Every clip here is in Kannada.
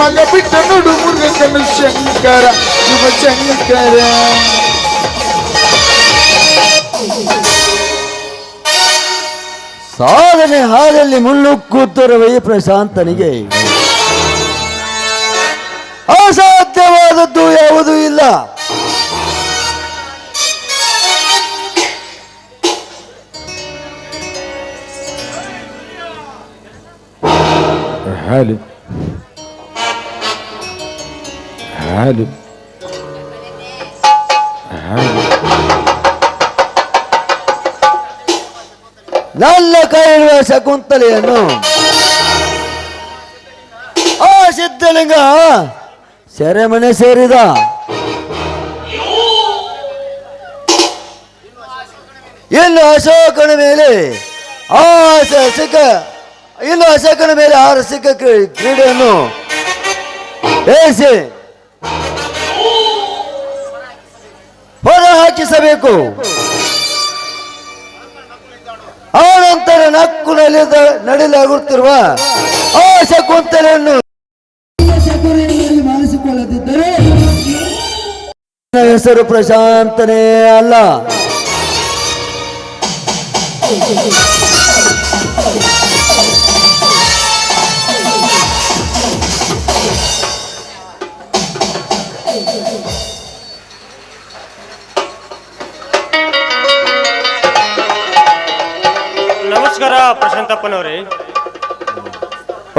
ಮಗ ಬಿಟ್ಟ ನೋಡು ಮುರುಗನ ಶಂಕರ ಶಿವ ಶಂಕರ ಸಾಧನೆ ಹಾದಲ್ಲಿ ಮುಳ್ಳುಕ್ಕುತ್ತಿರುವ ಈ ಪ್ರಶಾಂತನಿಗೆ ಅಸಾಧ್ಯವಾದದ್ದು ಯಾವುದೂ ಇಲ್ಲ حالب Errado. Errado. ನನ್ನ ಕೈರುವ ಶಕುಂತಲೆಯನ್ನು ಆ ಸಿದ್ಧಲಿಂಗ ಸೆರೆಮನೆ ಸೇರಿದ ಇನ್ನು ಅಶೋಕನ ಮೇಲೆ ಆ ಸಿಕ್ಕ ಇನ್ನು ಅಶೋಕನ ಮೇಲೆ ಆರು ಸಿಕ್ಕ ಕ್ರೀಡೆಯನ್ನು ಬೇಯಿಸಿ ಹೊರ ಹಾಕಿಸಬೇಕು. ಆನಂತರ ನಕ್ಕು ನಲಿದ ನಡಿಲಾಗುತ್ತಿರುವ ಆ ನನ್ನ ಹೆಸರು ಪ್ರಶಾಂತನೇ ಅಲ್ಲ. ನಮಸ್ಕಾರ ಪ್ರಶಾಂತಪ್ಪನವ್ರಿ.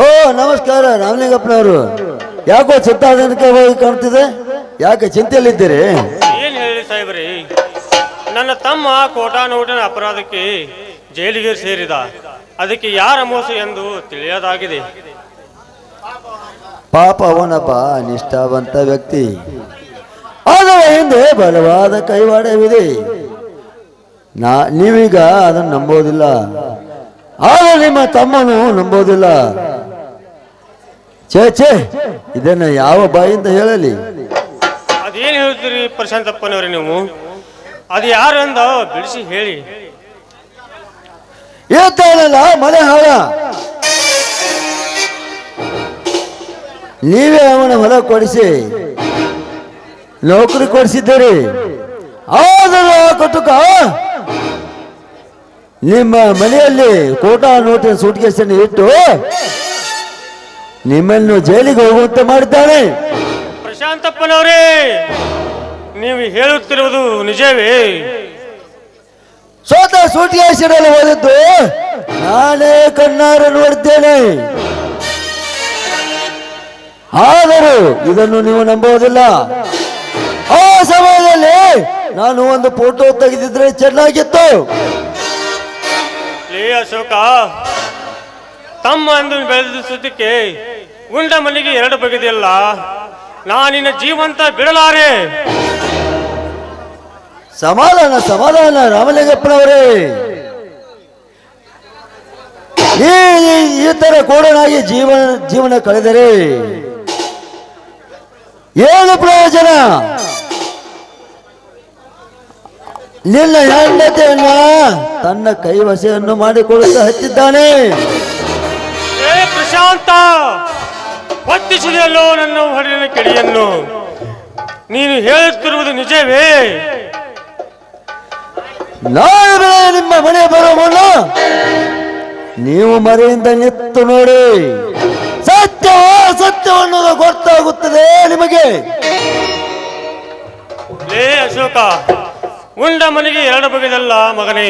ಓ ನಮಸ್ಕಾರ ರಾಮಲಿಂಗಪ್ಪನವರು. ಯಾಕೋ ಚಿಂತ ಹೋಗಿ ಕಾಣ್ತಿದೆ? ಯಾಕೆ ಚಿಂತೆಯಲ್ಲಿದ್ದೀರಿ? ಏನ್ ಹೇಳಿ ಸಾಹೇಬ್ರಿ? ನನ್ನ ತಮ್ಮ ಕೋಟಾನೂಟನ ಅಪರಾಧಕ್ಕೆ ಜೈಲಿಗೆ ಸೇರಿದ. ಅದಕ್ಕೆ ಯಾರ ಮೋಸ ಎಂದು ತಿಳಿಯದಾಗಿದೆ. ಪಾಪ ಅವನಪ್ಪ ನಿಷ್ಠಾವಂತ ವ್ಯಕ್ತಿ. ಅದರ ಹಿಂದೆ ಬಲವಾದ ಕೈವಾಡವಿದೆ. ನಾ ನೀವೀಗ ಅದನ್ನು ನಂಬೋದಿಲ್ಲ. ಆದರೆ ನಿಮ್ಮ ತಮ್ಮನು ನಂಬೋದಿಲ್ಲ. ಛೇ ಛೇ ಇದನ್ನ ಯಾವ ಬಾಯಿಂದ ಹೇಳಲಿ? ಅದೇನು ಹೇಳ್ತೀರಿ ಪ್ರಶಾಂತಪ್ಪನವ್ರಿ ನೀವು? ಅದು ಯಾರು ಅಂದ? ಬಿಡಿಸಿ ಹೇಳಿ. ಹೇಳ್ತಾನಲ್ಲ ಮನೆ ಹಾಳ. ನೀವೇ ಅವನ ಹೊಲ ಕೊಡಿಸಿ ನೌಕರಿ ಕೊಡಿಸಿದ್ದೀರಿ. ಆದರೂ ಆ ಕಟುಕ ನಿಮ್ಮ ಮನೆಯಲ್ಲಿ ಕೋಟಾ ನೋಟಿನ ಸೂಟ್ಕೇಸನ್ನು ಇಟ್ಟು ನಿಮ್ಮನ್ನು ಜೈಲಿಗೆ ಹೋಗುವಂತೆ ಮಾಡಿದ್ದಾನೆ. ಪ್ರಶಾಂತಪ್ಪನವರೇ ನೀವು ಹೇಳುತ್ತಿರುವುದು ನಿಜವೇ? ಸ್ವತಃ ಅಲ್ಲಿ ಹೋದದ್ದು ನಾನೇ ಕಣ್ಣಾರ ನೋಡಿದ್ದೇನೆ ಆದರೂ ಇದನ್ನು ನೀವು ನಂಬುವುದಿಲ್ಲ. ಆ ಸಮಯದಲ್ಲಿ ನಾನು ಒಂದು ಫೋಟೋ ತೆಗೆದಿದ್ರೆ ಚೆನ್ನಾಗಿತ್ತು. ಲೇ ಅಶೋಕ ತಮ್ಮ ಅಂದು ಬೆಳೆದ ಸುದ್ದಿಕ್ಕೆ ಉಂಡ ಮನೆಗೆ ಎರಡು ಬಗೆದಿಲ್ಲ ನಾನಿನ್ನ ಜೀವಂತ ಬಿಡಲಾರೆ ಸಮಾಧಾನ ಸಮಾಧಾನ ರಾಮಲಿಂಗಪ್ಪನವರೇ ಈ ಈ- ಈ ತರ ಕೂಡನಾಗಿ ಜೀವನ ಜೀವನ ಕಳೆದರೆ ಏನು ಪ್ರಯೋಜನ ನಿನ್ನ ಹೆಂಡತಿಯನ್ನ ತನ್ನ ಕೈವಶೆಯನ್ನು ಮಾಡಿಕೊಳ್ಳುತ್ತಾ ಹತ್ತಿದ್ದಾನೆ. ಏ ಪ್ರಶಾಂತ ಹೊತ್ತಿಸಿದೆಯಲ್ಲೋ ನನ್ನ ಹೊಡೆದ ಕಿಡಿಯನ್ನು? ನೀನು ಹೇಳುತ್ತಿರುವುದು ನಿಜವೇ? ನಾಳೆ ಬೆಳೆ ನಿಮ್ಮ ಮನೆ ಬರೋ ಮುನ್ನ ನೀವು ಮರೆಯಿಂದ ನಿತ್ತು ನೋಡಿ. ಸತ್ಯ ಸತ್ಯವನ್ನೋದು ಗೊತ್ತಾಗುತ್ತದೆ ನಿಮಗೆ. ಲೇ ಅಶೋಕ ಉಂಡ ಮನೆಗೆ ಎರಡು ಬಗೆದಲ್ಲ ಮಗನೇ.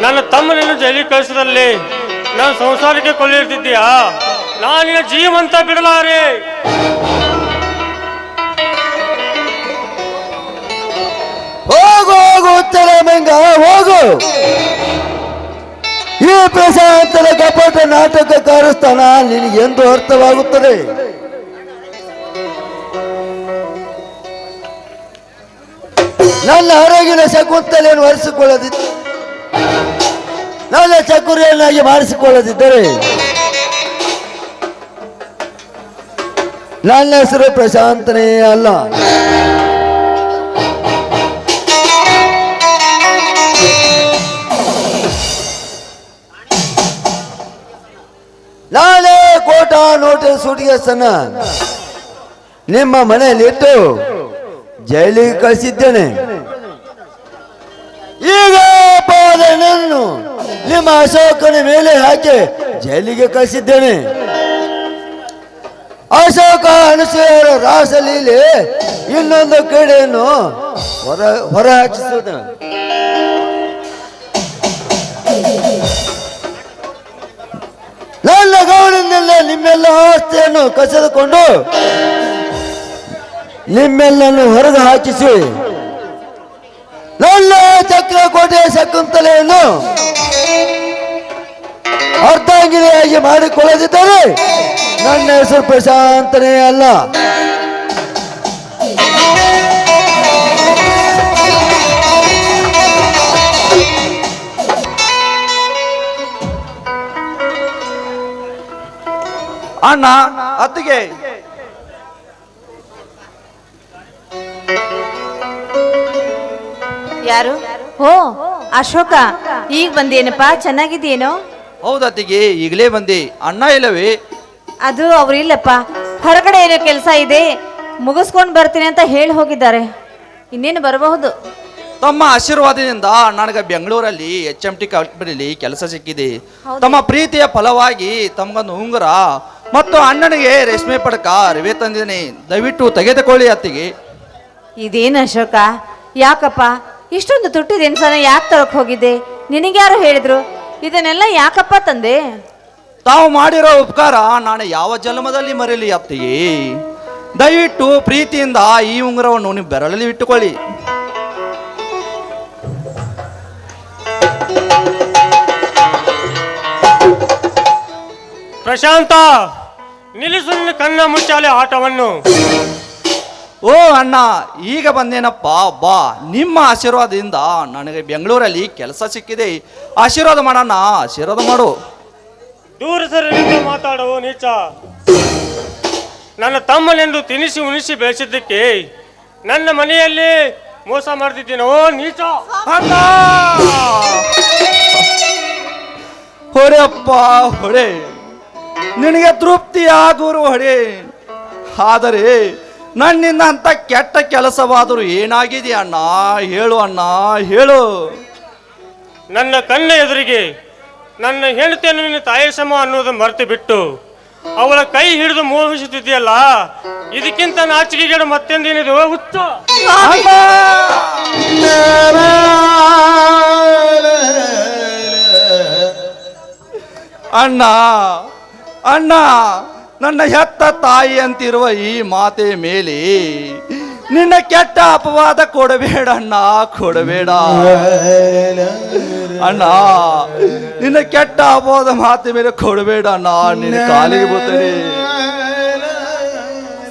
ನನ್ನ ತಮ್ಮನನ್ನು ಜೈಲಿ ಕಳಿಸದಲ್ಲಿ ನಾನು ಸಂಸಾರಕ್ಕೆ ಕೊಲ್ಲಿರ್ತಿದ್ದೀಯಾ? ನಾನಿನ ಜೀವಂತ ಬಿಡಲಾರೆ. ಹೋಗು ಹೋಗು ಉತ್ತರ ಮಂಗ, ಹೋಗು. ಈ ಪ್ರಶಾಂತರ ಕಪಟ ನಾಟಕ ಕಾರಸ್ಥಾನ ನಿನಗೆ ಎಂದು ಅರ್ಥವಾಗುತ್ತದೆ. ನನ್ನ ಆರೋಗ್ಯನ ಶಕುಂತಲೆಯನ್ನು ಒರೆಸಿಕೊಳ್ಳದಿದ್ದ? ನನ್ನ ಚಕುರಿಯನ್ನಾಗಿ ಮಾಡಿಸಿಕೊಳ್ಳದಿದ್ದರೆ ನನ್ನ ಹೆಸರು ಪ್ರಶಾಂತನೇ ಅಲ್ಲ. ನಾನೇ ಕೋಟ ನೋಟು ಸುಟಿಗೆಸನ್ನ ನಿಮ್ಮ ಮನೆಯಲ್ಲಿಟ್ಟು ಜೈಲಿಗೆ ಕಳಿಸಿದ್ದೇನೆ. ಈಗ ಪಾದನನ್ನು ನಿಮ್ಮ ಅಶೋಕನ ಮೇಲೆ ಹಾಕಿ ಜೈಲಿಗೆ ಕಳಿಸಿದ್ದೇನೆ. ಅಶೋಕ ಅನುಸೂಯರ ರಾಸಲೀಲೆ ಇನ್ನೊಂದು ಕಡೆಯನ್ನು ಹೊರ ಹೊರ ಹಾಕಿಸುವುದು ನನ್ನ ಗೌಡನೆಲ್ಲ ನಿಮ್ಮೆಲ್ಲ ಆಸ್ತಿಯನ್ನು ಕಸಿದುಕೊಂಡು ನಿಮ್ಮೆಲ್ಲನ್ನು ಹೊರಗೆ ಹಾಕಿಸಿ. ಚಕ್ರಕೋಟೆಯ ಶಕುಂತಲೆಯನ್ನು ಅರ್ಧಾಂಗಿನಿಯಾಗಿ ಮಾಡಿಕೊಳ್ಳದಿದ್ದರೆ ನನ್ನ ಹೆಸರು ಪ್ರಶಾಂತನೇ ಅಲ್ಲ. ಅಣ್ಣ ಅತ್ತಿಗೆ. ಯಾರು? ಓ ಅಶೋಕ ಈಗ ಬಂದೇನಪ್ಪ ಚೆನ್ನಾಗಿದೆಯೇನೋ ಹೌದತ್ತಿಗೆ ಈಗಲೇ ಬಂದೆ. ಅಣ್ಣ ಇಲ್ಲವೇ ಅದು ಅವ್ರು ಇಲ್ಲಪ್ಪ. ಹೊರಗಡೆ ಏನೋ ಕೆಲಸ ಇದೆ. ಮುಗಿಸ್ಕೊಂಡು ಬರ್ತೀನಿ ಅಂತ ಹೇಳಿ ಹೋಗಿದ್ದಾರೆ. ಇನ್ನೇನು ಬರಬಹುದು? ತಮ್ಮ ಆಶೀರ್ವಾದದಿಂದ ನನಗೆ ಬೆಂಗಳೂರಲ್ಲಿ ಎಚ್ ಎಂ ಟಿ ಕಂಪನಿಲಿ ಕೆಲಸ ಸಿಕ್ಕಿದೆ. ತಮ್ಮ ಪ್ರೀತಿಯ ಫಲವಾಗಿ ತಮಗೊಂದು ಉಂಗುರ ಮತ್ತು ಅಣ್ಣನಿಗೆ ರೇಷ್ಮೆ ಪಡಕ ರವಿ ತಂದಿದ್ದೀನಿ. ದಯವಿಟ್ಟು ತೆಗೆದುಕೊಳ್ಳಿ ಅತ್ತಿಗೆ. ಇದೇನು ಅಶೋಕ? ಯಾಕಪ್ಪ? ಇಷ್ಟೊಂದು ತುಟ್ಟಿ ದಿನಸನ ಯಾಕೆ ತರಕ್ ಹೋಗಿದ್ದೆ? ನಿನಗ್ಯಾರು ಹೇಳಿದ್ರು? ಇದನ್ನೆಲ್ಲ ಯಾಕಪ್ಪ ತಂದೆ? ತಾವು ಮಾಡಿರೋ ಉಪಕಾರ ನಾನು ಯಾವ ಜನ್ಮದಲ್ಲಿ ಮರೀಲಿ ಅತ್ತಿಗೆ? ದಯವಿಟ್ಟು ಪ್ರೀತಿಯಿಂದ ಈ ಉಂಗುರವನ್ನು ನೀವು ಬೆರಳಲ್ಲಿ ಇಟ್ಟುಕೊಳ್ಳಿ. ಪ್ರಶಾಂತ ನಿಲ್ಲಿಸು ನಿನ್ನ ಕಣ್ಣ ಮುಚ್ಚಾಲೆ ಆಟವನ್ನು. ಓ ಅಣ್ಣ ಈಗ ಬಂದೇನಪ್ಪ? ಬಾ ನಿಮ್ಮ ಆಶೀರ್ವಾದದಿಂದ ನನಗೆ ಬೆಂಗಳೂರಲ್ಲಿ ಕೆಲಸ ಸಿಕ್ಕಿದೆ. ಆಶೀರ್ವಾದ ಮಾಡೋಣ ಆಶೀರ್ವಾದ ಮಾಡು. ದೂರ ಸರಿನಿಂದ ಮಾತಾಡುವ ನೀಚ. ನನ್ನ ತಮ್ಮನೆಂದು ತಿನಿಸಿ ಉಣಿಸಿ ಬೆಳೆಸಿದ್ದಕ್ಕೆ ನನ್ನ ಮನೆಯಲ್ಲಿ ಮೋಸ ಮಾಡ್ತಿದ್ದೀನೋ ನೀಚ. ಅಣ್ಣ! ಹೊರೆಯಪ್ಪ ಹೊಡೆ ನಿನಗೆ ತೃಪ್ತಿ ಆಗುವರು ಹೊಡೆ ಆದರೆ ನನ್ನಿಂದ ಅಂತ ಕೆಟ್ಟ ಕೆಲಸವಾದರೂ ಏನಾಗಿದೆ ಅಣ್ಣ? ಹೇಳು ಅಣ್ಣ ಹೇಳು. ನನ್ನ ಕಣ್ಣ ಎದುರಿಗೆ ನನ್ನ ಹೆಂಡತಿಯನ್ನು ನಿನ್ನ ತಾಯಿ ಸಮ ಅನ್ನೋದು ಮರೆತು ಬಿಟ್ಟು ಅವಳ ಕೈ ಹಿಡಿದು ಮೋಹಿಸುತ್ತಿದೆಯಲ್ಲ ಇದಕ್ಕಿಂತ ನಾಚಿಕೆಗೇಡು ಗಿಡ ಹುಚ್ಚ! ಅಣ್ಣ ಅಣ್ಣ! ನನ್ನ ಹೆತ್ತ ತಾಯಿ ಅಂತಿರುವ ಈ ಮಾತೆ ಮೇಲೆ ನಿನ್ನ ಕೆಟ್ಟ ಅಪವಾದ ಕೊಡಬೇಡ ಅಣ್ಣ ಕೊಡಬೇಡ. ಅಣ್ಣ, ನಿನ್ನ ಕೆಟ್ಟ ಅಪವಾದ ಮಾತೆ ಮೇಲೆ ಕೊಡಬೇಡ ಅಣ್ಣ, ನಿನ್ನ ಕಾಲಿಗೆ ಬರ್ತೇನೆ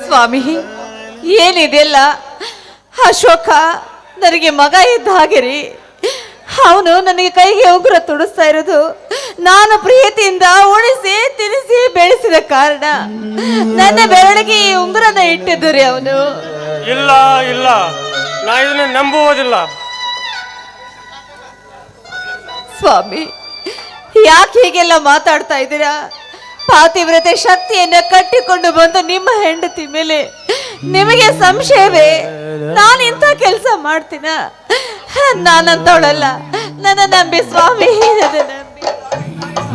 ಸ್ವಾಮಿ ಏನಿದೆಲ್ಲ ಅಶೋಕ, ನನಗೆ ಮಗ ಇದ್ದ ಹಾಗೆ ರೀ. ಅವನು ನನಗೆ ಕೈಗೆ ಉಗ್ರ ತುಡಿಸ್ತಾ ಇರೋದು. ನಾನು ಪ್ರೀತಿಯಿಂದ ಉಣಿಸಿ ತಿನಿಸಿ ಬೆಳೆಸಿದ ಕಾರಣ ನನ್ನ ಬೆರಳಿಗೆ ಈ ಉಂಗುರನ ಇಟ್ಟಿದ್ದು ರೀ ಅವನು. ಇಲ್ಲ ಇಲ್ಲ. ನಾ ಇದನ್ನ ನಂಬುವುದಿಲ್ಲ. ಸ್ವಾಮಿ ಯಾಕೆ ಹೀಗೆಲ್ಲ ಮಾತಾಡ್ತಾ ಇದ್ದೀರಾ? ಪಾತಿವ್ರತೆ ಶಕ್ತಿಯನ್ನ ಕಟ್ಟಿಕೊಂಡು ಬಂದು ನಿಮ್ಮ ಹೆಂಡತಿ ಮೇಲೆ ನಿಮಗೆ ಸಂಶಯವೇ? ನಾನು ಇಂಥ ಕೆಲಸ ಮಾಡ್ತೀನ? ನಾನಂತವಳಲ್ಲ. ನನ್ನ ನಂಬಿ ಸ್ವಾಮಿ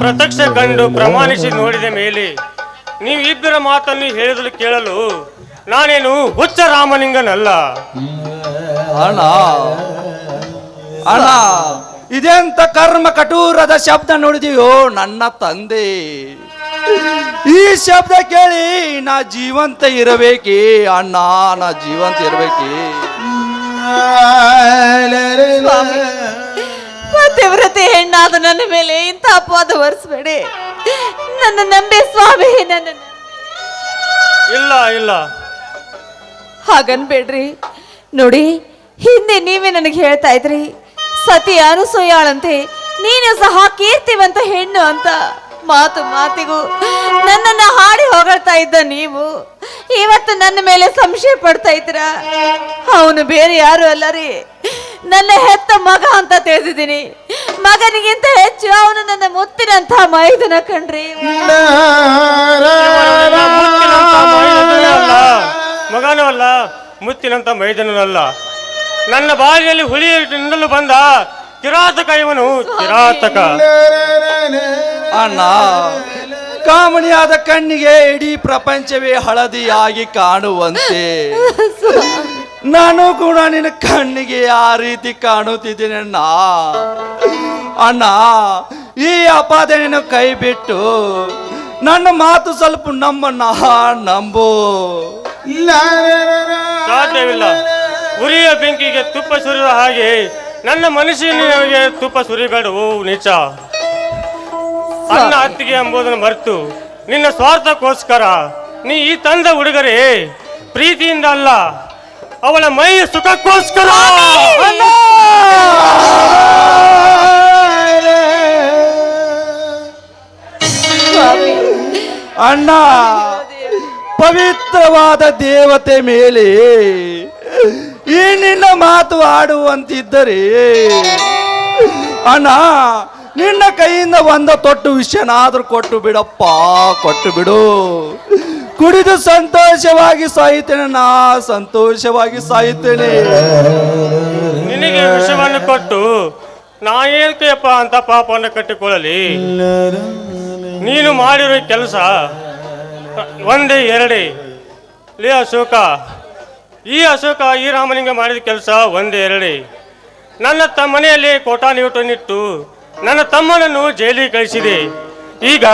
ಪ್ರತ್ಯಕ್ಷ ಕಂಡು ಪ್ರಮಾಣಿಸಿ ನೋಡಿದ ಮೇಲೆ ನೀವು ಇಬ್ಬರ ಮಾತನ್ನು ಹೇಳಿದಲು ಕೇಳಲು ನಾನೇನು ಹುಚ್ಚ ರಾಮಲಿಂಗನಲ್ಲ. ಅಣ್ಣ ಅಣ್ಣ ಇದೆಂತ ಕರ್ಮ ಕಠೋರದ ಶಬ್ದ ನೋಡಿದೀಯೋ ನನ್ನ ತಂದೆ? ಈ ಶಬ್ದ ಕೇಳಿ ನಾ ಜೀವಂತ ಇರಬೇಕೇ ಅಣ್ಣ ನಾ ಜೀವಂತ ಇರಬೇಕೇ? ಪಾತಿವ್ರತೆ ಹೆಣ್ಣಾದ ನನ್ನ ಮೇಲೆ ಇಂಥ ಅಪವಾದ ಹೊರಿಸ್ಬೇಡಿ. ನನ್ನ ನಂಬೆ ಸ್ವಾಮಿ ನನ್ನ. ಇಲ್ಲ ಇಲ್ಲ. ಹಾಗನ್ಬೇಡ್ರಿ. ನೋಡಿ ಹಿಂದೆ ನೀವೇ ನನಗೆ ಹೇಳ್ತಾ ಇದ್ರಿ ಸತಿ ಅನುಸೂಯಾಳಂತೆ ನೀನು ಸಹ ಕೀರ್ತಿವಂತ ಹೆಣ್ಣು ಅಂತ ಮಾತು ಮಾತಿಗೂ ನನ್ನನ್ನ ಹಾಡಿ ಹೊಗಳ್ತಾ ಇದ್ದ ನೀವು ಇವತ್ತು ನನ್ನ ಮೇಲೆ ಸಂಶಯ ಪಡ್ತಾ ಇದ್ರ ಅವನು ಬೇರೆ ಯಾರು ಅಲ್ಲ ರೀ. ನನ್ನ ಹೆತ್ತ ಮಗ ಅಂತ ತಿಳಿದಿದ್ದೀನಿ. ಮಗನಿಗಿಂತ ಹೆಚ್ಚು ಅವನು ನನ್ನ ಮುತ್ತಿನಂತ ಮೈದನ ಕಣ್ರಿ. ಮಗನವಲ್ಲ ಮುತ್ತಿನಂತ ಅಲ್ಲ ಮಗನೂ ಅಲ್ಲ ಮುತ್ತಿನಂತ ಮೈದನಲ್ಲ ನನ್ನ ಬಾಯಿಯಲ್ಲಿ ಹುಳಿ ನಿಂದಲು ಬಂದ ಕಿರಾತಕ ಇವನು ಕಿರಾತಕ. ಅಣ್ಣ ಕಾಮಣಿಯಾದ ಕಣ್ಣಿಗೆ ಇಡೀ ಪ್ರಪಂಚವೇ ಹಳದಿಯಾಗಿ ಕಾಣುವಂತೆ. ನಾನು ಕೂಡ ನಿನ್ನ ಕಣ್ಣಿಗೆ ಆ ರೀತಿ ಕಾಣುತ್ತಿದ್ದೀನಿ ಅಣ್ಣ. ಅಣ್ಣ, ಈ ಅಪಾದನೆಯನ್ನು ಕೈ ಬಿಟ್ಟು ನನ್ನ ಮಾತು ಸ್ವಲ್ಪ ನಮ್ಮಣ್ಣ, ನಂಬು. ಸಾಧ್ಯವಿಲ್ಲ. ಉರಿಯ ಬೆಂಕಿಗೆ ತುಪ್ಪ ಸುರಿದ ಹಾಗೆ ನನ್ನ ಮನಸ್ಸಿನಿಗೆ ತುಪ್ಪ ಸುರಿಬೇಡ ಓ ನಿಜ. ಅನ್ನ ಅತ್ತಿಗೆ ಎಂಬುದನ್ನು ಮರೆತು ನಿನ್ನ ಸ್ವಾರ್ಥಕ್ಕೋಸ್ಕರ ನೀ ಈ ತಂದ ಹುಡುಗರೇ ಪ್ರೀತಿಯಿಂದ ಅಲ್ಲ ಅವಳ ಮೈ ಸುಖಕ್ಕೋಸ್ಕರ. ಅಣ್ಣ ಪವಿತ್ರವಾದ ದೇವತೆ ಮೇಲೆ ಈ ನಿನ್ನ ಮಾತು ಆಡುವಂತಿದ್ದರೆ ಅಣ್ಣ ನಿನ್ನ ಕೈಯಿಂದ ಒಂದ ತೊಟ್ಟು ವಿಷಯನಾದ್ರೂ ಕೊಟ್ಟು ಬಿಡಪ್ಪ, ಕೊಟ್ಟು ಬಿಡು. ಕುಡಿದು ಸಂತೋಷವಾಗಿ ಸಾಯುತ್ತೇನೆ ನಾ, ಸಂತೋಷವಾಗಿ ಸಾಯುತ್ತೇನೆ ನಿನಗೆ ವಿಷವನ್ನು ಕೊಟ್ಟು ನಾ ಏನಕ್ಕೆಯಪ್ಪ ಅಂತ ಪಾಪವನ್ನು ಕಟ್ಟಿಕೊಳ್ಳಲಿ? ನೀನು ಮಾಡಿರೋ ಕೆಲಸ, ಒಂದೇ, ಎರಡೇ. ಲೇ ಅಶೋಕ, ಈ ಅಶೋಕ ಈ ರಾಮಲಿಂಗ ಮಾಡಿದ ಕೆಲಸ ಒಂದೇ, ಎರಡೇ. ನನ್ನ ತ ಮನೆಯಲ್ಲಿ ಕೋಟಾನಿಯೂಟನಿಟ್ಟು ನನ್ನ ತಮ್ಮನನ್ನು ಜೈಲಿಗೆ ಕಳಿಸಿದೆ. ಈಗ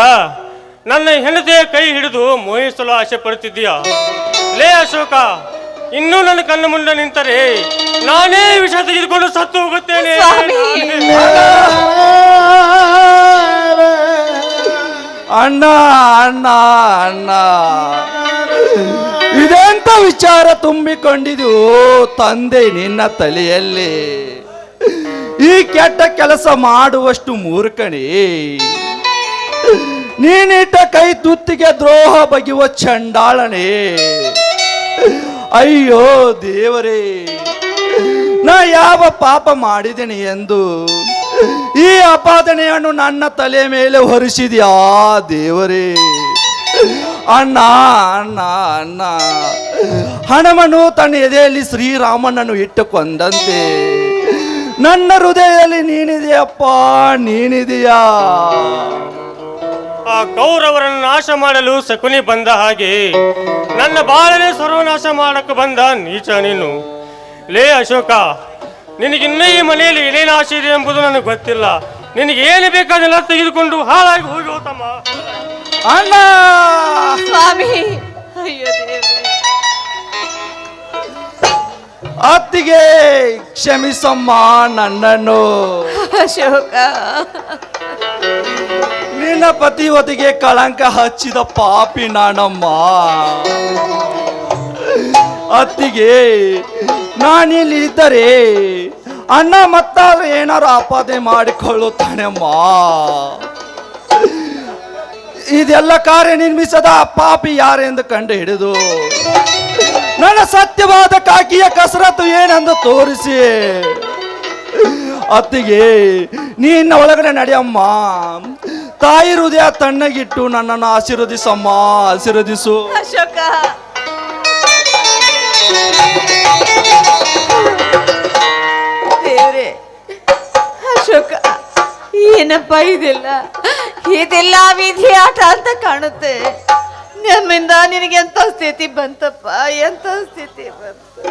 ನನ್ನ ಹೆಂಡತಿಯ ಕೈ ಹಿಡಿದು ಮೋಹಿಸಲು ಆಸೆ ಪಡುತ್ತಿದ್ದೀಯಾ? ಲೇ ಅಶೋಕ ಇನ್ನೂ ನನ್ನ ಕಣ್ಣು ಮುಂದೆ ನಿಂತರೆ ನಾನೇ ವಿಷ ತೆಗೆದುಕೊಂಡು ಸತ್ತು ಹೋಗುತ್ತೇನೆ. ಅಣ್ಣ ಅಣ್ಣ ಅಣ್ಣ. ಇದೆಂತ ವಿಚಾರ ತುಂಬಿಕೊಂಡಿದು ತಂದೆ ನಿನ್ನ ತಲೆಯಲ್ಲಿ? ಈ ಕೆಟ್ಟ ಕೆಲಸ ಮಾಡುವಷ್ಟು ಮೂರ್ಖಣಿ ನೀನಿಟ್ಟ ಕೈ ತುತ್ತಿಗೆ ದ್ರೋಹ ಬಗೆಯುವ ಚಂಡಾಳನೆ. ಅಯ್ಯೋ ದೇವರೇ, ನಾ ಯಾವ ಪಾಪ ಮಾಡಿದ್ದೇನೆ ಎಂದು ಈ ಅಪಾದನೆಯನ್ನು ನನ್ನ ತಲೆ ಮೇಲೆ ಹೊರಿಸಿದ್ಯಾ ದೇವರೇ. ಅಣ್ಣ ಅಣ್ಣ ಅಣ್ಣ ಹಣಮನು ತನ್ನ ಎದೆಯಲ್ಲಿ ಶ್ರೀರಾಮನನ್ನು ಇಟ್ಟು ಕೊಂದಂತೆ ನನ್ನ ಹೃದಯದಲ್ಲಿ ನೀನಿದೆಯಪ್ಪ ನೀನಿದೆಯಾ? ಆ ಕೌರವರನ್ನು ನಾಶ ಮಾಡಲು ಶಕುನಿ ಬಂದ ಹಾಗೆ ನನ್ನ ಬಾಳನೆ ಸರ್ವನಾಶ ಮಾಡಕ್ಕೆ ಬಂದ ನೀಚ ನೀನು. ಲೇ ಅಶೋಕ ನಿನಗಿನ್ನೂ ಈ ಮನೆಯಲ್ಲಿ ಏನೇನು ಆಸೆ ಇದೆ ಎಂಬುದು ನನಗೆ ಗೊತ್ತಿಲ್ಲ. ನಿನಗೆ ಏನು ಬೇಕಾದೆಲ್ಲ ತೆಗೆದುಕೊಂಡು ಹಾಳಾಗಿ ಹೋಗಿ ಹೋತಮ್ಮ. ಅಣ್ಣ! ಸ್ವಾಮಿ ಅಯ್ಯೋ ದೇವ್ರೆ. ಅತ್ತಿಗೆ ಕ್ಷಮಿಸಮ್ಮ ನನ್ನನ್ನು. ಅಶೋಕ. ನಿನ್ನ ಪತಿವತಿಗೆ ಕಳಂಕ ಹಚ್ಚಿದ ಪಾಪಿ ನಾನಮ್ಮ. ಅತ್ತಿಗೆ ನಾನಿಲ್ಲಿ ಇದ್ದರೆ ಅಣ್ಣ ಮತ್ತಾದ್ರೂ ಏನಾರು ಆಪಾದನೆ ಮಾಡಿಕೊಳ್ಳುತ್ತಾನೆಮ್ಮ. ಇದೆಲ್ಲ ಕಾರ್ಯ ನಿರ್ಮಿಸದ ಪಾಪಿ ಯಾರೆಂದು ಕಂಡು ಹಿಡಿದು? ನನ್ನ ಸತ್ಯವಾದ ಕಾಕಿಯ ಕಸರತ್ತು ಏನೆಂದು ತೋರಿಸಿ. ಅತ್ತಿಗೆ ನಿನ್ನ ಒಳಗಡೆ ನಡೆಯಮ್ಮ. ತಾಯಿ ಹೃದಯ ತಣ್ಣಗಿಟ್ಟು ನನ್ನನ್ನು ಆಶೀರ್ವದಿಸಮ್ಮ ಆಶೀರ್ವದಿಸು. ಅಶೋಕ. ಅಶೋಕ, ಏನಪ್ಪ ಇದೆಲ್ಲ? ಇದೆಲ್ಲ ವಿಧಿ ಆಟ ಅಂತ ಕಾಣುತ್ತೆ. ನಮ್ಮಿಂದ ನಿನಗೆ ಎಂತ ಸ್ಥಿತಿ ಬಂತಪ್ಪ? ಎಂತ ಸ್ಥಿತಿ ಬಂತು?